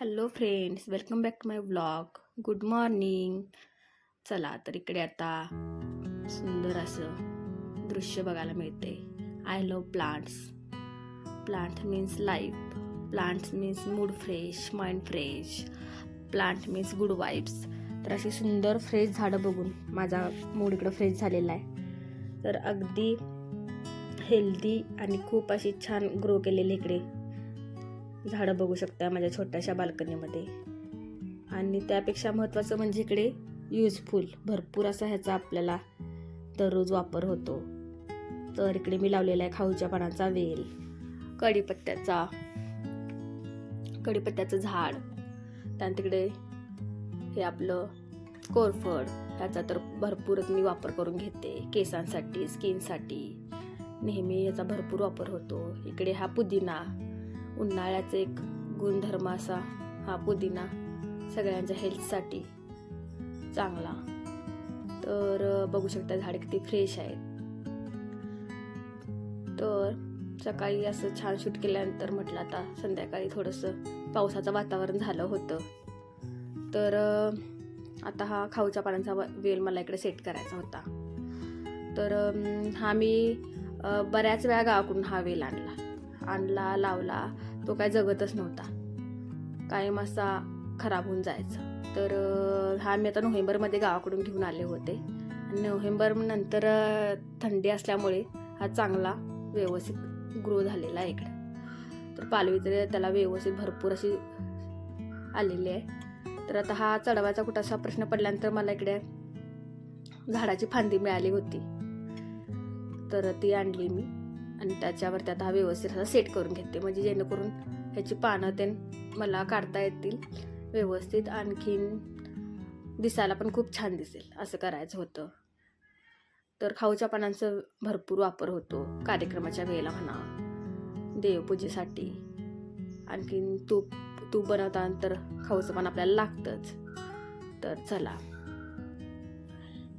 Hello friends welcome back to my blog good morning चला तर इकडे आता सुंदर असं दृश्य बघायला मिळते. I love plants plant means life plants means mood fresh mind fresh plant means good vibes तर अशी सुंदर फ्रेश झाडं बघून माझा मूड इकडं फ्रेश झालेला आहे. तर अगदी हेल्दी आणि खूप अशी छान ग्रो केलेली इकडे. झाडं बघू शकता माझ्या छोट्याशा बाल्कनीमध्ये. आणि त्यापेक्षा महत्त्वाचं म्हणजे इकडे यूजफुल भरपूर असा ह्याचा आपल्याला दररोज वापर होतो. तर इकडे मी लावलेला आहे खाऊच्या पानाचा वेल कढीपत्त्याचा कढीपत्त्याचं झाड त्यानंतर तिकडे हे आपलं कोरफड ह्याचा तर भरपूरच मी वापर करून घेते. केसांसाठी स्किनसाठी नेहमी याचा भरपूर वापर होतो. इकडे हा पुदिना उन्हाळ्याचा एक गुणधर्म असा हा पुदिना सगळ्यांच्या हेल्थसाठी चांगला. तर बघू शकता झाडे किती फ्रेश आहेत. तर सकाळी असं छान शूट केल्यानंतर म्हटलं आता संध्याकाळी थोडंसं पावसाचं वातावरण झालं होतं. तर आता हा खाऊच्या पानांचा व- वेल मला इकडे सेट करायचा होता. तर हा मी बऱ्याच वेळा गावाकडून हा वेल आणला. आणला लावला तो काय जगतच नव्हता. कायम असा खराब होऊन जायचा. तर हा मी आता नोव्हेंबरमध्ये गावाकडून घेऊन आले होते. आणि नोव्हेंबर नंतर थंडी असल्यामुळे हा चांगला व्यवस्थित ग्रो झालेला आहे इकडे. तर पालवी तरी त्याला व्यवस्थित भरपूर अशी आलेली आहे. तर आता हा चढवायचा कुठासा प्रश्न पडल्यानंतर मला इकडे झाडाची फांदी मिळाली होती. तर ती आणली मी. आणि त्याच्यावरती आता हा व्यवस्थित असा सेट करून घेते. म्हणजे जेणेकरून ह्याची पानं ते मला काढता येतील व्यवस्थित. आणखीन दिसायला पण खूप छान दिसेल असं करायचं होतं. तर खाऊच्या पानांचा भरपूर वापर होतो कार्यक्रमाच्या वेळेला म्हणा देवपूजेसाठी. आणखीन तूप तूप बनवतानंतर खाऊचं पान आपल्याला लागतंच. तर चला.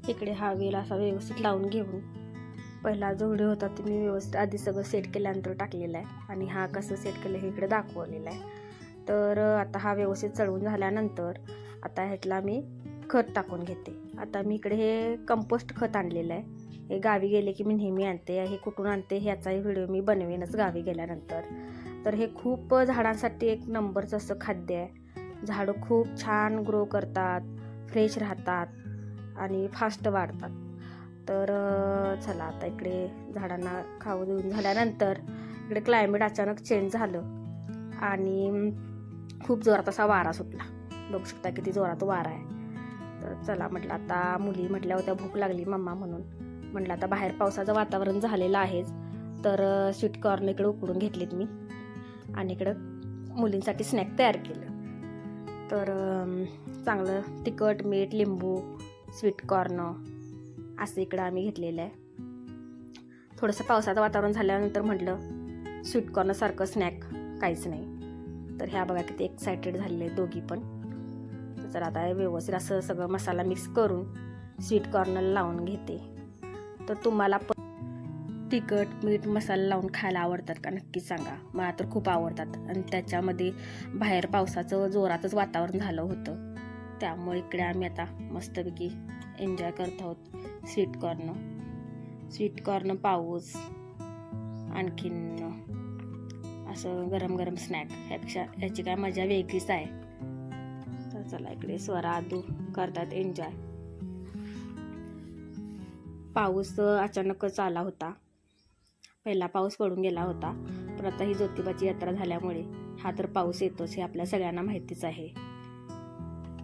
इकडे हा वेल असा व्यवस्थित लावून घेऊन पहिला जो व्हिडिओ होता ते मी व्यवस्थित आधी सगळं सेट केल्यानंतर टाकलेला आहे. आणि हा कसं सेट केलं हे इकडे दाखवलेलं आहे. तर आता हा व्यवस्थित चढवून झाल्यानंतर आता ह्यातला मी खत टाकून घेते. आता मी इकडे हे कंपोस्ट खत आणलेलं आहे. हे गावी गेले की मी नेहमी आणते. हे कुठून आणते ह्याचाही व्हिडिओ मी बनवेनच गावी गेल्यानंतर. तर हे खूप झाडांसाठी एक नंबरचं असं खाद्य आहे. झाडं खूप छान ग्रो करतात फ्रेश राहतात आणि फास्ट वाढतात. तर चला आता इकडे झाडांना खाऊ देऊन झाल्यानंतर इकडे क्लायमेट अचानक चेंज झालं. आणि खूप जोरात असा वारा सुटला. बघू शकता किती जोरात वारा आहे. तर चला म्हटलं आता मुली म्हटल्या होत्या भूक लागली मम्मा म्हणून. म्हटलं आता बाहेर पावसाचं वातावरण झालेलं आहेच. तर स्वीट कॉर्न इकडे उकडून घेतलीत मी. आणि इकडं मुलींसाठी स्नॅक तयार केलं. तर चांगलं तिखट मीठ लिंबू स्वीट कॉर्न असं इकडं आम्ही घेतलेलं आहे. थोडंसं पावसाचं वातावरण झाल्यानंतर म्हटलं स्वीट कॉर्नसारखं स्नॅक काहीच नाही. तर ह्या बघा किती एक्सायटेड झालेले दोघी पण. तर आता व्यवस्थित असं सगळं मसाला मिक्स करून स्वीट कॉर्नर लावून घेते. तर तुम्हाला पण तिखट मीठ मसाला लावून खायला आवडतात का नक्की सांगा. मला तर खूप आवडतात. आणि त्याच्यामध्ये बाहेर पावसाचं जोरातच वातावरण झालं होतं. त्यामुळे इकडे आम्ही आता मस्तपैकी एन्जॉय करत आहोत. Sweet corn. स्वीट कॉर्न पाऊस आणखीन असं गरम गरम स्नॅक ह्यापेक्षा ह्याची काय मजा वेगळीच आहे. तर चला इकडे स्वरा आदू करतात एन्जॉय पाऊस अचानकच आला होता. पहिला पाऊस पडून गेला होता. पण आता ही ज्योतिबाची यात्रा झाल्यामुळे हा तर पाऊस येतोच हे आपल्या सगळ्यांना माहितीच आहे.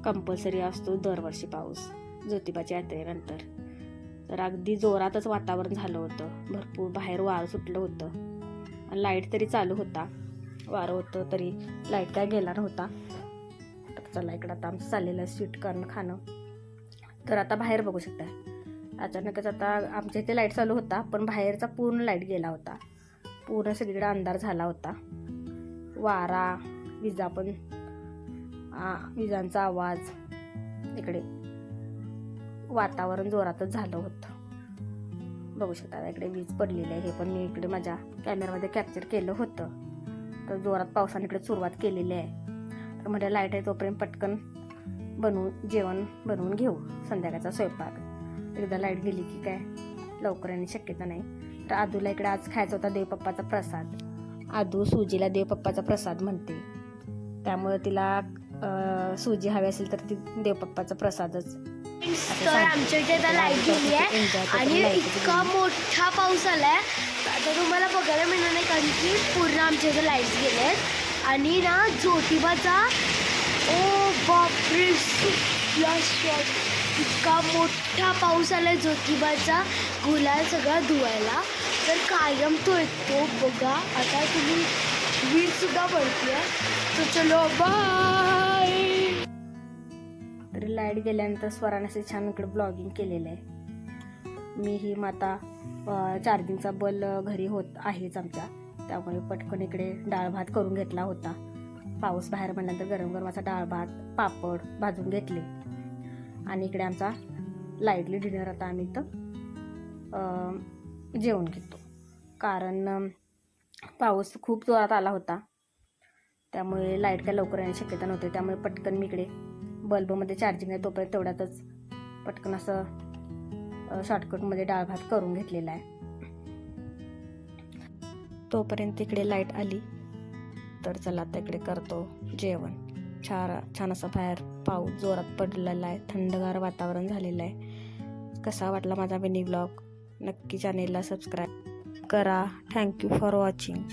कंपल्सरी असतो दरवर्षी पाऊस. ज्योतिबाच्या यात्रेनंतर. तर अगदी जोरातच वातावरण झालं होतं. भरपूर बाहेर वारं सुटलं होतं. लाइट तरी चालू होता. वारं होतं तरी लाइट काय गेला नव्हता. तर चला इकडं आता आमचं चाललेलं आहे स्वीट कॉर्न खाणं. तर आता बाहेर बघू शकता अचानकच आता आमच्या इथे लाइट चालू होता पण बाहेरचा पूर्ण लाइट गेला होता. पूर्ण सगळीकडे अंधार झाला होता. वारा विजा पण विजांचा आवाज इकडे. वातावरण जोरातच झालं होतं. बघू शकता इकडे वीज पडलेली आहे हे पण मी इकडे माझ्या कॅमेरामध्ये कॅप्चर केलं होतं. तर जोरात पावसाने इकडे सुरुवात केलेली आहे. तर म्हणजे लाइट आहे तोपर्यंत पटकन बनवून जेवण बनवून घेऊ संध्याकाळचा स्वयंपाक. एकदा लाइट गेली की काय लवकर येणे शक्यता नाही. तर आदूला इकडे आज खायचा होता देवपप्पाचा प्रसाद. आदू सुजीला देवपप्पाचा प्रसाद म्हणते. त्यामुळे तिला सुजी हवी असेल तर ती देवपप्पाचा प्रसादच. तर आमच्या इथे आता लाइट गेली आहे. आणि इतका मोठा पाऊस आलाय. आता तुम्हाला बघायला मिळणार नाही कारण की पूर्ण आमच्या इथे लाईट्स गेले आहेत. आणि ना ज्योतिबाचा ओ बापरे इतका मोठा पाऊस आलाय ज्योतिबाचा. गुलाल सगळा धुवायला. तर कायम तो येतो. बघा आता तुम्ही वीज सुद्धा पडते तर चलो बा रात्री लाइट गेल्यानंतर स्वराने असे छान इकडे ब्लॉगिंग केलेलं आहे. मी ही माता चार्जिंगचा बल घरी होत आहेच आमच्या. त्यामुळे पटकन इकडे डाळ भात करून घेतला होता. पाऊस बाहेर म्हणल्यानंतर गरम गरम असा डाळ भात पापड भाजून घेतले. आणि इकडे आमचा लाईटली डिनर आता आम्ही इथं जेवण घेतो. कारण पाऊस खूप जोरात आला होता. त्यामुळे लाइट काय लवकर येण्याची शक्यता नव्हती. त्यामुळे पटकन मी इकडे बल्बमध्ये चार्जिंग आहे तोपर्यंत तेवढ्यातच पटकन असं शॉर्टकटमध्ये डाळ भात करून घेतलेला आहे. तोपर्यंत इकडे लाइट आली तर चला आता इकडे करतो जेवण. छान छान असा बाहेर पाऊस जोरात पडलेला आहे थंडगार वातावरण झालेलं आहे. कसा वाटला माझा मिनी ब्लॉग नक्की चॅनेलला सबस्क्राईब करा. Thank you for watching